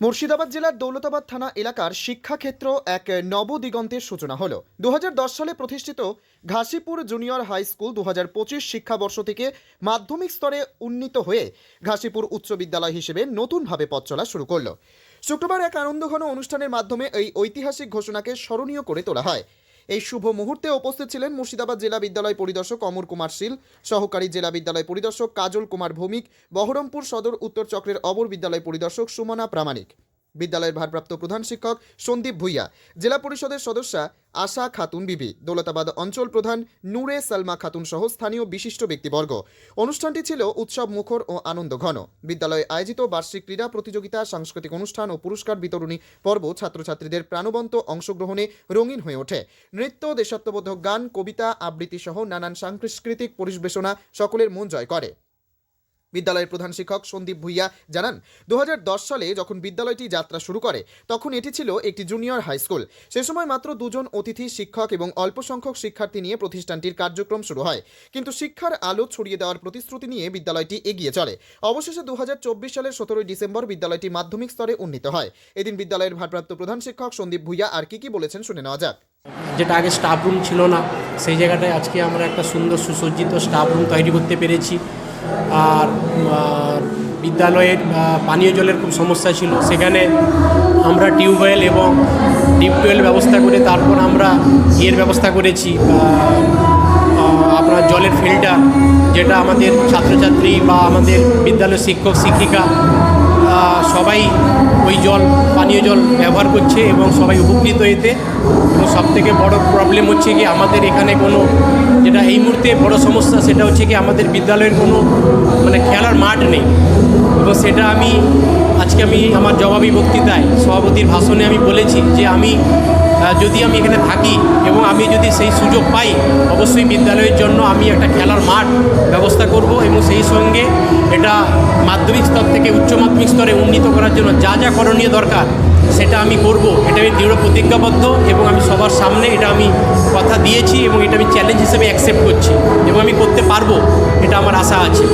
মুর্শিদাবাদ জেলার দৌলতাবাদ থানা এলাকার শিক্ষাক্ষেত্র এক নবদিগন্তের সূচনা হল। দু হাজার দশ সালে প্রতিষ্ঠিত ঘাসিপুর জুনিয়র হাই স্কুল দু হাজার পঁচিশ শিক্ষাবর্ষ থেকে মাধ্যমিক স্তরে উন্নীত হয়ে ঘাসিপুর উচ্চ বিদ্যালয় হিসেবে নতুনভাবে পথ চলা শুরু করল। শুক্রবার এক আনন্দঘন অনুষ্ঠানের মাধ্যমে এই ঐতিহাসিক ঘোষণাকে স্মরণীয় করে তোলা হয়। এই শুভ মুহূর্তে উপস্থিত ছিলেন মুর্শিদাবাদ জেলা বিদ্যালয় পরিদর্শক অমর কুমার শীল, সহকারী জেলা বিদ্যালয় পরিদর্শক কাজল কুমার ভৌমিক, বহরমপুর সদর উত্তর চক্রের অবর বিদ্যালয় পরিদর্শক সুমনা প্রামাণিক। বিদ্যালয়ের ভারপ্রাপ্ত প্রধান শিক্ষক সন্দীপ ভুইয়া, জেলা পরিষদের সদস্যা আশা খাতুন বিবি, দৌলতাবাদ অঞ্চল প্রধান নূরে সালমা খাতুন সহ স্থানীয় বিশিষ্ট ব্যক্তিবর্গ। অনুষ্ঠানটি ছিল উৎসব মুখর ও আনন্দ ঘন। বিদ্যালয়ে আয়োজিত বার্ষিক ক্রীড়া প্রতিযোগিতা, সাংস্কৃতিক অনুষ্ঠান ও পুরস্কার বিতরণী পর্ব ছাত্রছাত্রীদের প্রাণবন্ত অংশগ্রহণে রঙিন হয়ে ওঠে। নৃত্য, দেশাত্মবোধক গান, কবিতা আবৃত্তি সহ নানান সাংস্কৃতিক পরিবেশনা সকলের মন জয় করে। বিদ্যালয়ের প্রধান শিক্ষক সন্দীপ ভুইয়া জানান দু হাজার দশ সালে যখন বিদ্যালয়টি যাত্রা শুরু করে, তখন এটি ছিল একটি জুনিয়র হাই স্কুল। সে সময় মাত্র দুজন অতিথি শিক্ষক এবং অল্প সংখ্যক শিক্ষার্থী নিয়ে প্রতিষ্ঠানটির কার্যক্রম শুরু হয়। কিন্তু শিক্ষার আলো ছড়িয়ে দেওয়ার প্রতিশ্রুতি নিয়ে বিদ্যালয়টি এগিয়ে চলে। অবশেষে দু সালের সতেরোই ডিসেম্বর বিদ্যালয়টি মাধ্যমিক স্তরে উন্নীত হয়। এদিন বিদ্যালয়ের ভারপ্রাপ্ত প্রধান শিক্ষক সন্দীপ ভুইয়া আর কি কি বলেছেন শুনে নেওয়া যাক। যেটা আগে স্টাফ রুম ছিল না, সেই জায়গাটায় আজকে আমরা একটা সুন্দর সুসজ্জিত স্টাফ রুম তৈরি করতে পেরেছি। আর বিদ্যালয়ের পানীয় জলের খুব সমস্যা ছিল। সেখানে আমরা টিউবওয়েল এবং টিউবওয়েল ব্যবস্থা করে তারপর আমরা ইয়ের ব্যবস্থা করেছি আপনার জলের ফিল্টার, যেটা আমাদের ছাত্রছাত্রী বা আমাদের বিদ্যালয়ের শিক্ষক, শিক্ষিকা সবাই ওই জল, পানীয় জল ব্যবহার করছে এবং সবাই উপকৃত এতে। এবং সবথেকে বড় প্রবলেম হচ্ছে কি, আমাদের এখানে কোনো যেটা এই মুহূর্তে বড় সমস্যা, সেটা হচ্ছে কি, আমাদের বিদ্যালয়ের কোনো মানে খেলার মাঠ নেই। এবং সেটা আমি, আজকে আমি আমার জবাবি বক্তৃতায়, সভাপতির ভাষণে আমি বলেছি যে আমি যদি আমি এখানে থাকি এবং আমি যদি সেই সুযোগ পাই, অবশ্যই বিদ্যালয়ের জন্য আমি একটা খেলার মাঠ ব্যবস্থা করব এবং সেই সঙ্গে এটা মাধ্যমিক স্তর থেকে উচ্চ মাধ্যমিক স্তরে উন্নীত করার জন্য যা যা করণীয় দরকার, সেটা আমি করব। এটা আমি দৃঢ় প্রতিজ্ঞাবদ্ধ এবং আমি সবার সামনে এটা আমি কথা দিয়েছি এবং এটা আমি চ্যালেঞ্জ হিসেবে অ্যাকসেপ্ট করছি এবং আমি করতে পারব, এটা আমার আশা আছে।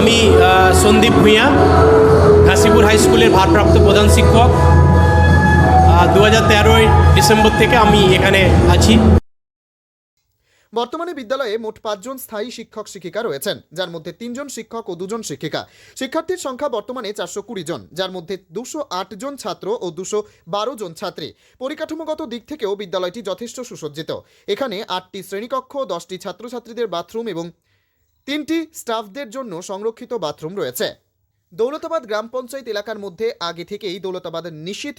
আমি সন্দীপ ভূঁইয়া, ঘাসিপুর হাই স্কুলের ভারপ্রাপ্ত প্রধান শিক্ষক। দু হাজার ডিসেম্বর থেকে আমি এখানে আছি। বর্তমানে বিদ্যালয়ে মোট পাঁচজন স্থায়ী শিক্ষক শিক্ষিকা রয়েছেন, যার মধ্যে তিনজন শিক্ষক ও দুজন শিক্ষিকা। শিক্ষার্থীর সংখ্যা বর্তমানে চারশো কুড়ি জন, যার মধ্যে দুশো আট জন ছাত্র ও দুশো বারো জন ছাত্রী। পরিকাঠামোগত দিক থেকেও বিদ্যালয়টি যথেষ্ট সুসজ্জিত। এখানে আটটি শ্রেণীকক্ষ, দশটি ছাত্রছাত্রীদের বাথরুম এবং তিনটি স্টাফদের জন্য সংরক্ষিত বাথরুম রয়েছে। দৌলতাবাদ গ্রাম পঞ্চায়েত এলাকার মধ্যে আগে থেকেই দৌলতাবাদ নিশীথ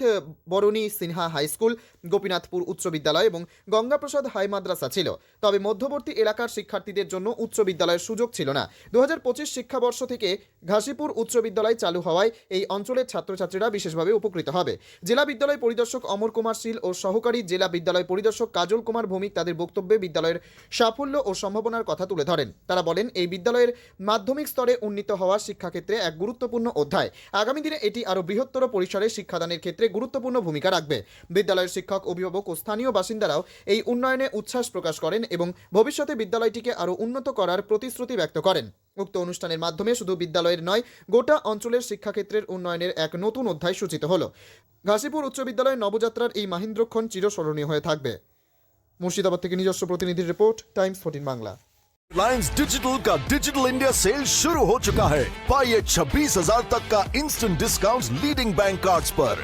বরণী সিনহা হাই স্কুল, গোপীনাথপুর উচ্চ বিদ্যালয় এবং গঙ্গাপ্রসাদ হাই মাদ্রাসা ছিল। তবে মধ্যবর্তী এলাকার শিক্ষার্থীদের জন্য উচ্চ বিদ্যালয়ের সুযোগ ছিল না। দু হাজার পঁচিশ শিক্ষাবর্ষ থেকে ঘাসিপুর উচ্চ বিদ্যালয় চালু হওয়ায় এই অঞ্চলের ছাত্রছাত্রীরা বিশেষভাবে উপকৃত হবে। জেলা বিদ্যালয় পরিদর্শক অমর কুমার শীল ও সহকারী জেলা বিদ্যালয় পরিদর্শক কাজল কুমার ভৌমিক তাদের বক্তব্যে বিদ্যালয়ের সাফল্য ও সম্ভাবনার কথা তুলে ধরেন। তারা বলেন, এই বিদ্যালয়ের মাধ্যমিক স্তরে উন্নীত হওয়া শিক্ষাক্ষেত্রে এক গুরুত্বপূর্ণ অধ্যায়। আগামী দিনে এটি আরও বৃহত্তর পরিসরে শিক্ষাদানের ক্ষেত্রে গুরুত্বপূর্ণ ভূমিকা রাখবে। বিদ্যালয়ের শিক্ষক, অভিভাবক ও স্থানীয় বাসিন্দারাও এই উন্নয়নে উচ্ছ্বাস প্রকাশ করেন এবং ভবিষ্যতে বিদ্যালয়টিকে আরও উন্নত করার প্রতিশ্রুতি ব্যক্ত করেন। উক্ত অনুষ্ঠানের মাধ্যমে শুধু বিদ্যালয়ের নয়, গোটা অঞ্চলের শিক্ষাক্ষেত্রের উন্নয়নের এক নতুন অধ্যায় সূচিত হল। ঘাসিপুর উচ্চ বিদ্যালয় নবযাত্রার এই মাহিন্দ্রক্ষণ চিরস্মরণীয় হয়ে থাকবে। মুর্শিদাবাদ থেকে নিজস্ব প্রতিনিধির report, Times fourteen Bangla. Reliance digital का डिजिटल इंडिया सेल शुरू हो चुका है। पाइए छब्बीस हज़ार तक का instant discount leading bank cards पर।